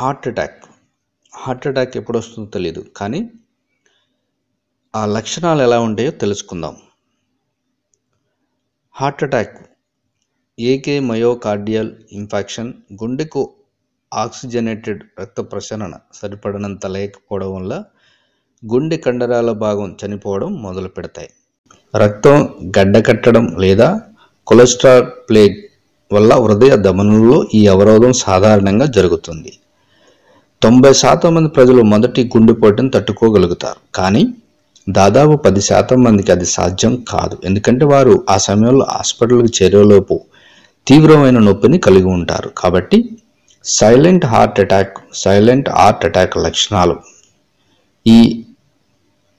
Heart attack. Heart attack ఎప్పుడు వస్తుందో తెలియదు కానీ ఆ లక్షణాలు ఎలా ఉంటాయో తెలుసుకుందాం. Heart attack. Aka myocardial infection గుండెకు ఆక్సిజనేటెడ్ రక్త ప్రసరణ సరిపడనంత లేకపోవడం వల్ల గుండె కండరాల భాగం చనిపోవడం మొదలు పెడతాయి. రక్తం గడ్డకట్టడం లేదా కొలెస్ట్రాల్ ప్లేగ్ వల్ల హృదయ ధమనుల్లో ఈ అవరోధం సాధారణంగా జరుగుతుంది. తొంభై శాతం మంది ప్రజలు మొదటి గుండెపోటును తట్టుకోగలుగుతారు. కానీ దాదాపు పది శాతం మందికి అది సాధ్యం కాదు. ఎందుకంటే వారు ఆ సమయంలో హాస్పిటల్కి చేరేలోపు తీవ్రమైన నొప్పిని కలిగి ఉంటారు. కాబట్టి silent heart attack silent heart attack లక్షణాలు ఈ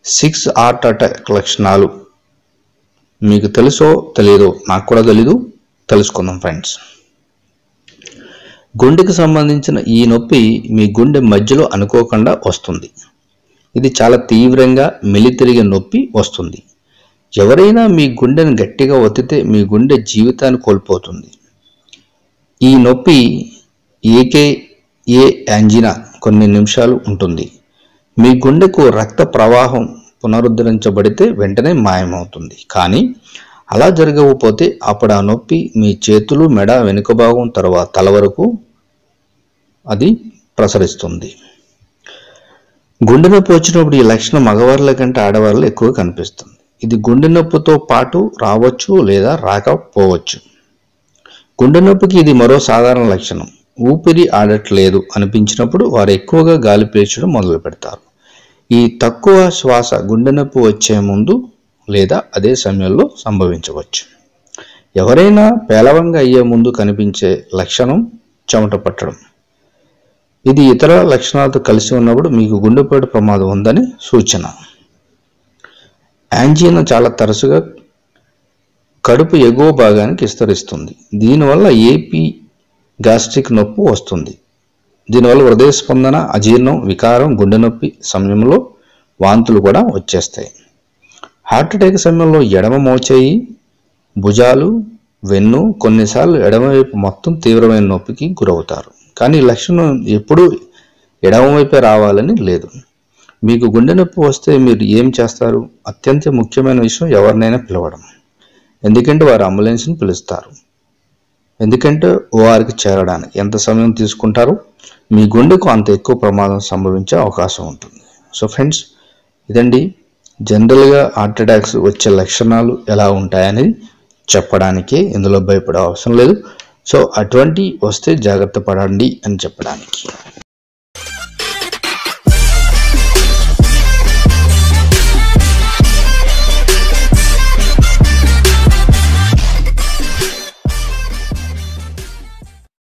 సిక్స్ హార్ట్ అటాక్ లక్షణాలు మీకు తెలుసో తెలియదో నాకు కూడా తెలీదు. తెలుసుకుందాం ఫ్రెండ్స్. గుండెకు సంబంధించిన ఈ నొప్పి మీ గుండె మధ్యలో అనుకోకుండా వస్తుంది. ఇది చాలా తీవ్రంగా మెలితిరిగే నొప్పి వస్తుంది. ఎవరైనా మీ గుండెను గట్టిగా ఒత్తితే మీ గుండె జీవితాన్ని కోల్పోతుంది. ఈ నొప్పి ఏకే ఏ యాంజినా కొన్ని నిమిషాలు ఉంటుంది. మీ గుండెకు రక్త ప్రవాహం పునరుద్ధరించబడితే వెంటనే మాయమవుతుంది. కానీ అలా జరగకపోతే అప్పుడు ఆ నొప్పి మీ చేతులు మెడ వెనుక భాగం తర్వాత తల వరకు అది ప్రసరిస్తుంది. గుండె నొప్పి వచ్చినప్పుడు ఈ లక్షణం మగవారుల కంటే ఆడవాళ్ళలో ఎక్కువ కనిపిస్తుంది. ఇది గుండె నొప్పితో పాటు రావచ్చు లేదా రాకపోవచ్చు. గుండె నొప్పికి ఇది మరో సాధారణ లక్షణం. ఊపిరి ఆడట్లేదు అనిపించినప్పుడు వారు ఎక్కువగా గాలి పీల్చడం మొదలు పెడతారు ఈ తక్కువ శ్వాస గుండె నొప్పి వచ్చే ముందు లేదా అదే సమయంలో సంభవించవచ్చు. ఎవరైనా పేలవంగా అయ్యే ముందు కనిపించే లక్షణం చెమట పట్టడం. ఇది ఇతర లక్షణాలతో కలిసి ఉన్నప్పుడు మీకు గుండెపోటు ప్రమాదం ఉందని సూచన. యాంజినా చాలా తరచుగా కడుపు ఎగువ భాగానికి విస్తరిస్తుంది. దీనివల్ల ఏపీ గ్యాస్ట్రిక్ నొప్పి వస్తుంది. దీనివల్ల హృదయ స్పందన అజీర్ణం వికారం గుండె నొప్పి సమయంలో వాంతులు కూడా వచ్చేస్తాయి. హార్ట్ అటాక్ సమయంలో ఎడమ మోచేయి భుజాలు వెన్ను కొన్నిసార్లు ఎడమవైపు మొత్తం తీవ్రమైన నొప్పికి గురవుతారు. కానీ లక్షణం ఎప్పుడూ ఎడమవైపే రావాలని లేదు. మీకు గుండె నొప్పి వస్తే మీరు ఏం చేస్తారు? అత్యంత ముఖ్యమైన విషయం ఎవరినైనా పిలవడం. ఎందుకంటే వారు అంబులెన్స్ని పిలుస్తారు. ఎందుకంటే ఓఆర్కి చేరడానికి ఎంత సమయం తీసుకుంటారు? మీ గుండెకు అంత ఎక్కువ ప్రమాదం సంభవించే అవకాశం ఉంటుంది. సో ఫ్రెండ్స్ ఇదండి. జనరల్గా హార్ట్ అటాక్స్ వచ్చే లక్షణాలు ఎలా ఉంటాయనేది చెప్పడానికి ఇందులో భయపడే అవసరం లేదు. సో అటువంటి వస్తే జాగ్రత్త పడండి అని చెప్పడానికి.